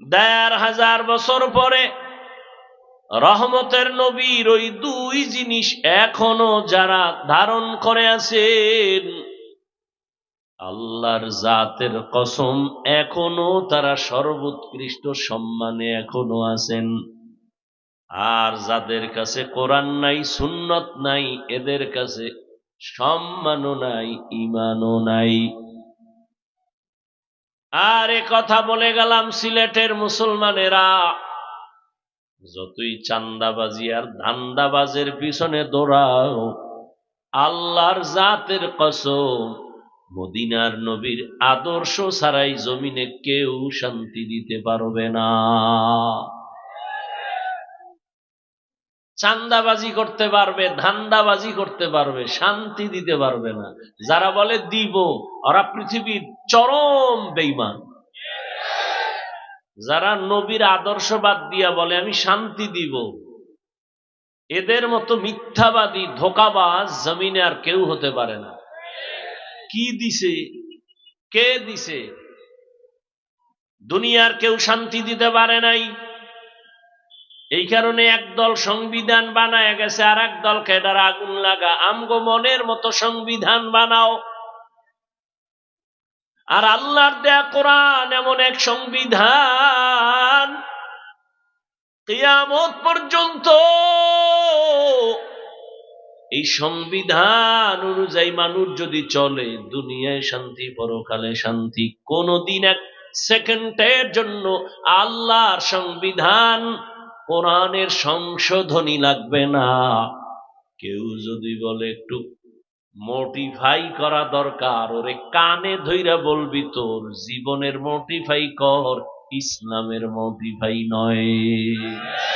দেড় হাজার বছর পরে রহমতের নবীর ওই দুই জিনিস এখনও যারা ধারণ করে আছেন, আল্লাহর জাতের কসম এখনও তারা সর্বোৎকৃষ্ট সম্মানে এখনও আছেন। আর যাদের কাছে কোরআন নাই, সুন্নত নাই, এদের কাছে সম্মানও নাই ইমানও নাই। আর এ কথা বলে গেলাম সিলেটের মুসলমানেরা। যতই চান্দাবাজি আর ধান্দাবাজের পিছনে দৌড়াও, আল্লাহর জাতের কসম, মদিনার নবীর আদর্শ ছাড়াই জমিনে কেউ শান্তি দিতে পারবে না। চান্দাবাজি করতে পারবে, ধান্দাবাজি করতে পারবে, শান্তি দিতে পারবে না। যারা বলে দিব, ওরা পৃথিবীর চরম বেইমান যারা নবীর আদর্শ বাদ দিয়া বলে, আমি শান্তি দিব। এদের মতো মিথ্যাবাদী, ধোকাবাজ জমিনে আর কেউ হতে পারে না। কি দিছে? কে দিছে? দুনিয়ার কেউ শান্তি দিতে পারে নাই। এই কারণে একদল সংবিধান বানায় গেছে আর এক দল কেডার আগুন লাগা। আমগো মনের মতো সংবিধান বানাও। আর আল্লাহর দেয়া কোরআন এমন এক সংবিধান, কিয়ামত পর্যন্ত এই সংবিধান অনুযায়ী মানুষ যদি চলে, দুনিয়ায় শান্তি, পরকালে শান্তি, কোনদিন এক সেকেন্ডের জন্য আল্লাহর সংবিধান কোরআনের সংশোধনী লাগবে না। কেউ যদি বলে, একটু মোটিফাই করা দরকার, ওরে কানে ধৈরা বলবি তোর, জীবনের মোটিফাই কর, ইসলামের মোটিফাই নয়।